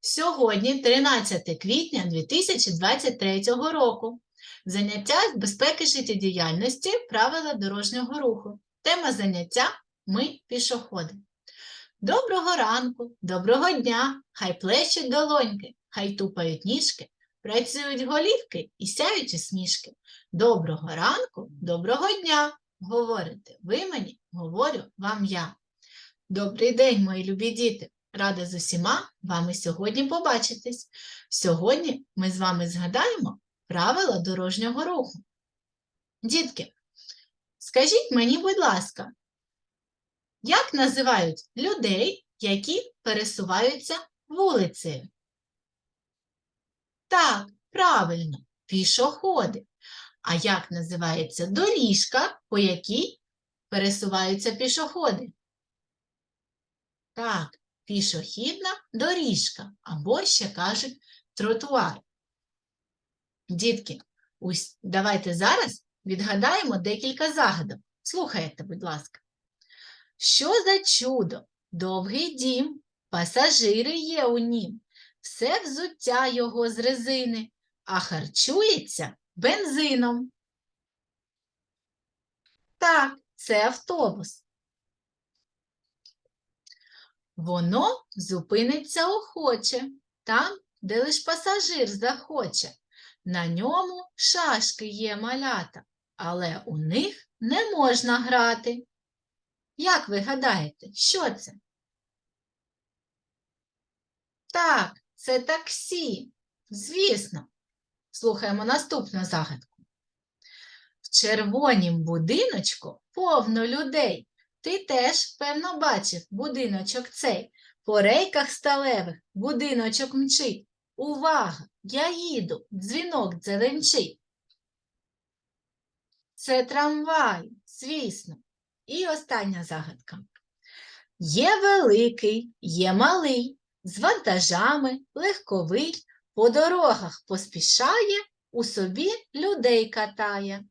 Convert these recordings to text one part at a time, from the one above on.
Сьогодні 13 квітня 2023 року. Заняття з безпеки життєдіяльності, правила дорожнього руху. Тема заняття Ми пішоходи. Доброго ранку, доброго дня, хай плещуть долоньки, хай тупають ніжки, працюють голівки і сяють усмішки. Доброго ранку, доброго дня, говорите ви мені, говорю вам я. Добрий день, мої любі діти! Рада з усіма вами сьогодні побачитись. Сьогодні ми з вами згадаємо правила дорожнього руху. Дітки, скажіть мені, будь ласка, як називають людей, які пересуваються вулицею? Так, правильно, пішоходи. А як називається доріжка, по якій пересуваються пішоходи? Так, пішохідна доріжка, або ще кажуть тротуар. Дітки, ось давайте зараз відгадаємо декілька загадок. Слухайте, будь ласка. Що за чудо? Довгий дім, пасажири є у нім, все взуття його з резини, а харчується бензином. Так, це автобус. Воно зупиниться охоче, там, де лиш пасажир захоче. На ньому шашки є малята, але у них не можна грати. Як ви гадаєте, що це? Так, це таксі. Звісно. Слухаємо наступну загадку. В червонім будиночку повно людей. Ти теж, певно, бачив будиночок цей. По рейках сталевих будиночок мчить. Увага! Я їду, дзвінок дзеленчить. Це трамвай, звісно. І остання загадка. Є великий, є малий, з вантажами, легковий, по дорогах поспішає, у собі людей катає.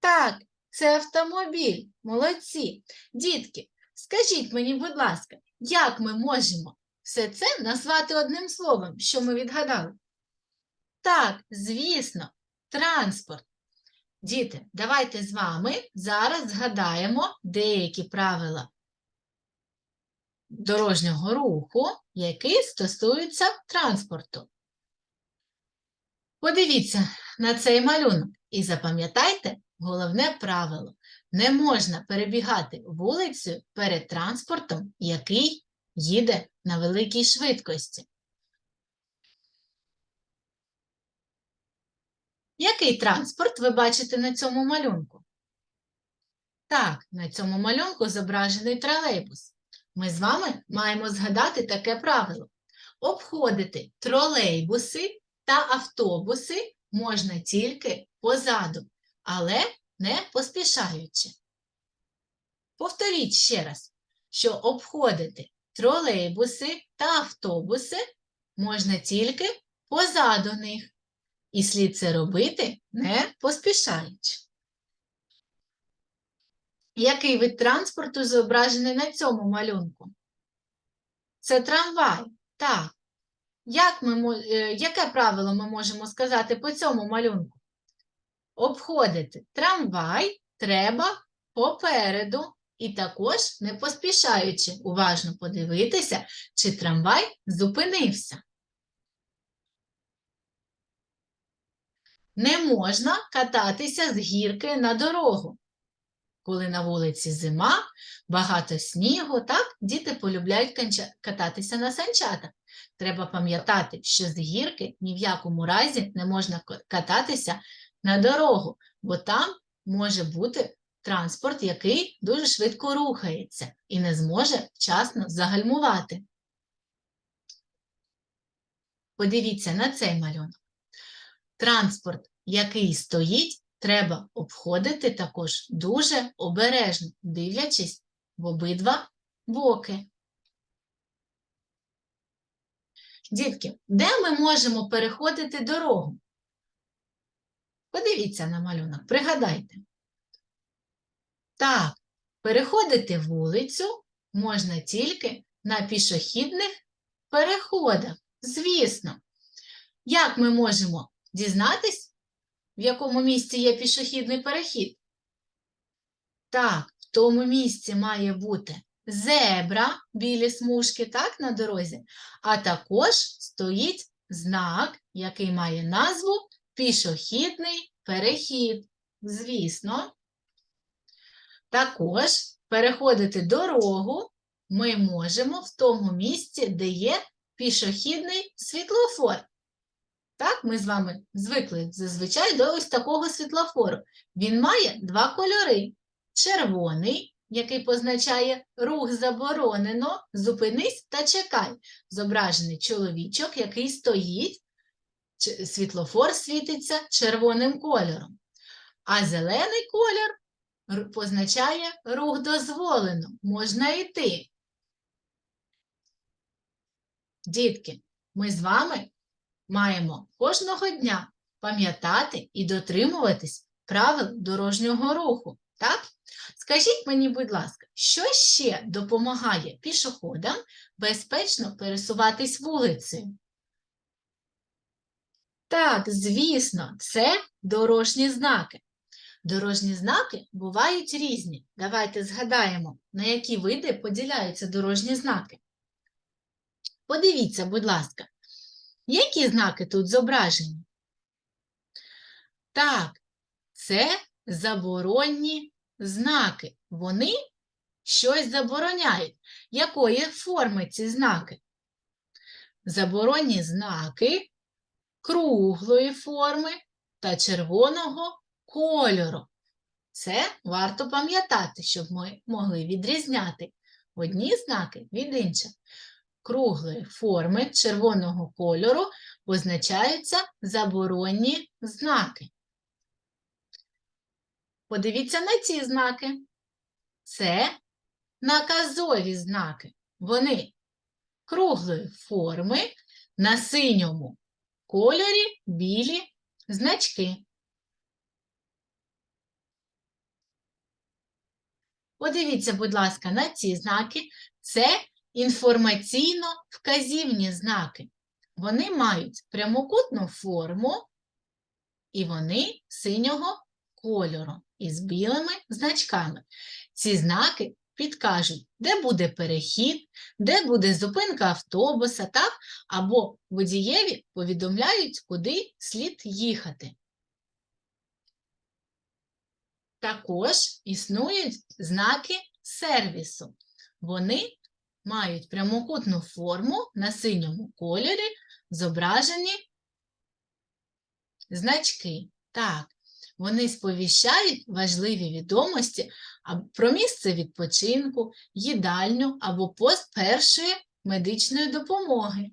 Так, це автомобіль. Молодці. Дітки, скажіть мені, будь ласка, як ми можемо все це назвати одним словом, що ми відгадали? Так, звісно, транспорт. Діти, давайте з вами зараз згадаємо деякі правила дорожнього руху, які стосуються транспорту. Подивіться на цей малюнок і запам'ятайте головне правило. Не можна перебігати вулицею перед транспортом, який їде на великій швидкості. Який транспорт ви бачите на цьому малюнку? Так, на цьому малюнку зображений тролейбус. Ми з вами маємо згадати таке правило. Обходити тролейбуси та автобуси можна тільки позаду, але не поспішаючи. Повторіть ще раз, що обходити тролейбуси та автобуси можна тільки позаду них. І слід це робити не поспішаючи. Який вид транспорту зображений на цьому малюнку? Це трамвай. Так. Як ми, е, яке правило ми можемо сказати по цьому малюнку? Обходити трамвай треба попереду і також не поспішаючи уважно подивитися, чи трамвай зупинився. Не можна кататися з гірки на дорогу. Коли на вулиці зима, багато снігу, так, діти полюбляють кататися на санчатах. Треба пам'ятати, що з гірки ні в якому разі не можна кататися на дорогу, бо там може бути транспорт, який дуже швидко рухається і не зможе вчасно загальмувати. Подивіться на цей малюнок. Транспорт, який стоїть, треба обходити також дуже обережно, дивлячись в обидва боки. Дітки, де ми можемо переходити дорогу? Подивіться на малюнок, пригадайте. Так, переходити вулицю можна тільки на пішохідних переходах. Звісно. Як ми можемо дізнатись, в якому місці є пішохідний перехід? Так, в тому місці має бути зебра, білі смужки, так, на дорозі, а також стоїть знак, який має назву пішохідний перехід. Звісно. Також переходити дорогу ми можемо в тому місці, де є пішохідний світлофор. Так, ми з вами звикли зазвичай до ось такого світлофору. Він має два кольори: червоний, який позначає рух заборонено, зупинись та чекай. Зображений чоловічок, який стоїть, світлофор світиться червоним кольором. А зелений колір позначає рух дозволено, можна йти. Дітки, ми з вами маємо кожного дня пам'ятати і дотримуватись правил дорожнього руху. Так? Скажіть мені, будь ласка, що ще допомагає пішоходам безпечно пересуватись вулицею? Так, звісно, це дорожні знаки. Дорожні знаки бувають різні. Давайте згадаємо, на які види поділяються дорожні знаки. Подивіться, будь ласка, які знаки тут зображені? Так, це заборонні знаки. Вони щось забороняють. Якої форми ці знаки? Заборонні знаки круглої форми та червоного кольору. Це варто пам'ятати, щоб ми могли відрізняти одні знаки від інших. Круглої форми червоного кольору позначаються заборонні знаки. Подивіться на ці знаки. Це наказові знаки. Вони круглої форми на синьому кольорі білі значки. Подивіться, будь ласка, на ці знаки. Це інформаційно-вказівні знаки. Вони мають прямокутну форму і вони синього кольору із білими значками. Ці знаки підкажуть, де буде перехід, де буде зупинка автобуса, так? або водієві повідомляють, куди слід їхати. Також існують знаки сервісу. Вони мають прямокутну форму на синьому кольорі, зображені значки. Так, вони сповіщають важливі відомості про місце відпочинку, їдальню або пост першої медичної допомоги.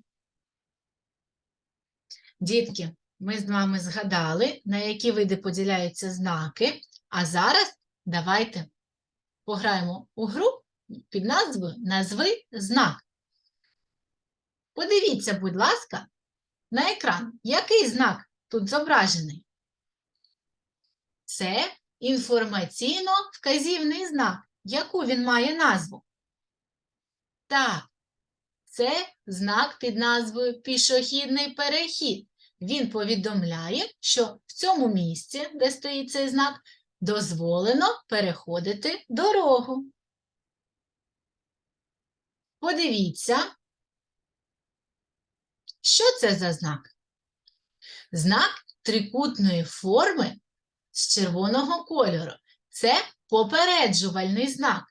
Дітки, ми з вами згадали, на які види поділяються знаки, а зараз давайте пограємо у гру під назвою Назви знак. Подивіться, будь ласка, на екран, який знак тут зображений? Це інформаційно-вказівний знак. Яку він має назву? Так, це знак під назвою Пішохідний перехід. Він повідомляє, що в цьому місці, де стоїть цей знак, дозволено переходити дорогу. Подивіться, що це за знак? Знак трикутної форми з червоного кольору. Це попереджувальний знак.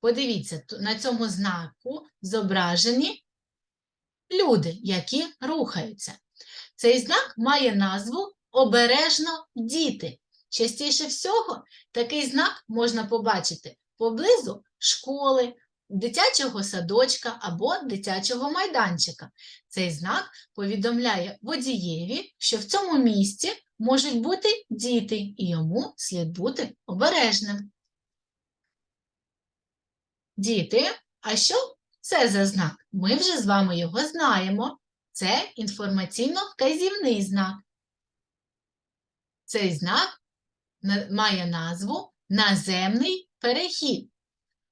Подивіться, на цьому знаку зображені люди, які рухаються. Цей знак має назву обережно діти. Частіше всього такий знак можна побачити поблизу школи, дитячого садочка або дитячого майданчика. Цей знак повідомляє водієві, що в цьому місці можуть бути діти, і йому слід бути обережним. Діти, а що це за знак? Ми вже з вами його знаємо. Це інформаційно-вказівний знак. Цей знак має назву наземний перехід.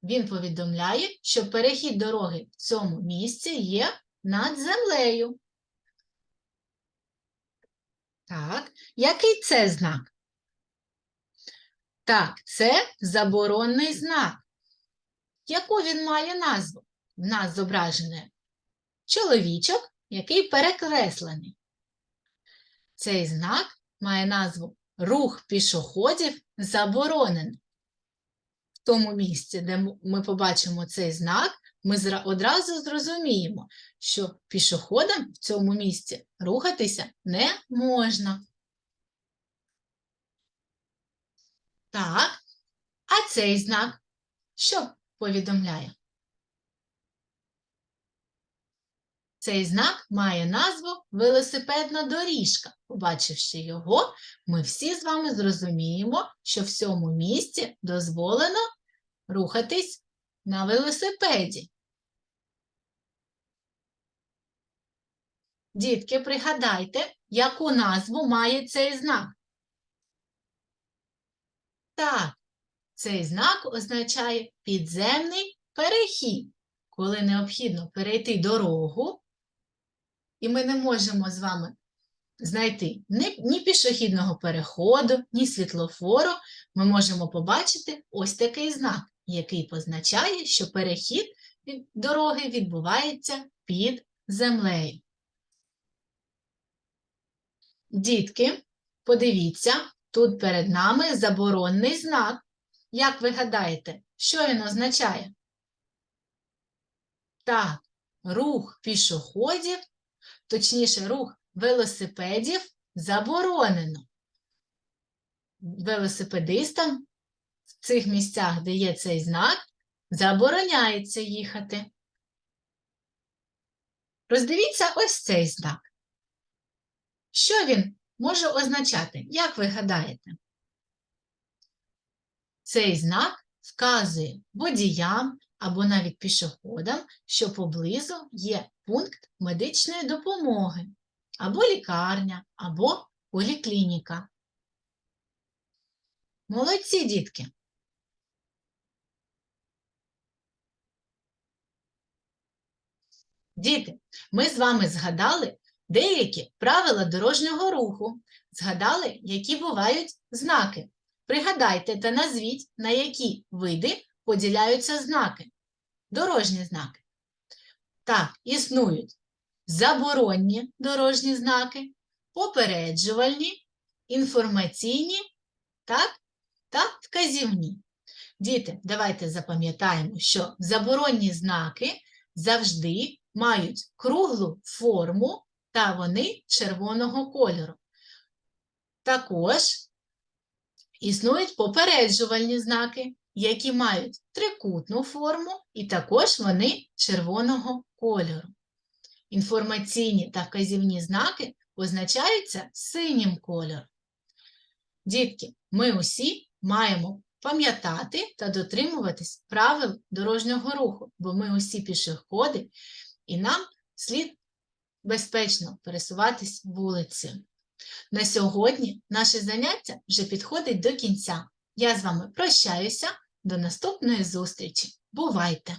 Він повідомляє, що перехід дороги в цьому місці є над землею. Так, який це знак? Так, це заборонний знак. Яку він має назву? В нас зображений чоловічок, який перекреслений. Цей знак має назву Рух пішоходів заборонено. В тому місці, де ми побачимо цей знак, ми одразу зрозуміємо, що пішоходам в цьому місці рухатися не можна. Так, а цей знак що повідомляє? Цей знак має назву велосипедна доріжка. Побачивши його, ми всі з вами зрозуміємо, що в цьому місці дозволено рухатись на велосипеді. Дітки, пригадайте, яку назву має цей знак. Так, цей знак означає підземний перехід, коли необхідно перейти дорогу, і ми не можемо з вами знайти ні, ні пішохідного переходу, ні світлофору, ми можемо побачити ось такий знак, який позначає, що перехід від дороги відбувається під землею. Дітки, подивіться, тут перед нами заборонний знак. Як ви гадаєте, що він означає? Так, рух пішоходів, точніше, рух велосипедів заборонено. Велосипедистам в цих місцях, де є цей знак, забороняється їхати. Роздивіться ось цей знак. Що він може означати? Як ви гадаєте? Цей знак вказує водіям або навіть пішоходам, що поблизу є пункт медичної допомоги, або лікарня, або поліклініка. Молодці, дітки! Діти, ми з вами згадали деякі правила дорожнього руху, згадали, які бувають знаки. Пригадайте та назвіть, на які види поділяються знаки. Дорожні знаки. Так, існують заборонні дорожні знаки, попереджувальні, інформаційні так, та вказівні. Діти, давайте запам'ятаємо, що заборонні знаки завжди мають круглу форму та вони червоного кольору. Також існують попереджувальні знаки, які мають трикутну форму, і також вони червоного кольору. Інформаційні та вказівні знаки позначаються синім кольором. Дітки, ми усі маємо пам'ятати та дотримуватись правил дорожнього руху, бо ми усі пішоходи, і нам слід безпечно пересуватись вулицею. На сьогодні наше заняття вже підходить до кінця. Я з вами прощаюся. До наступної зустрічі. Бувайте!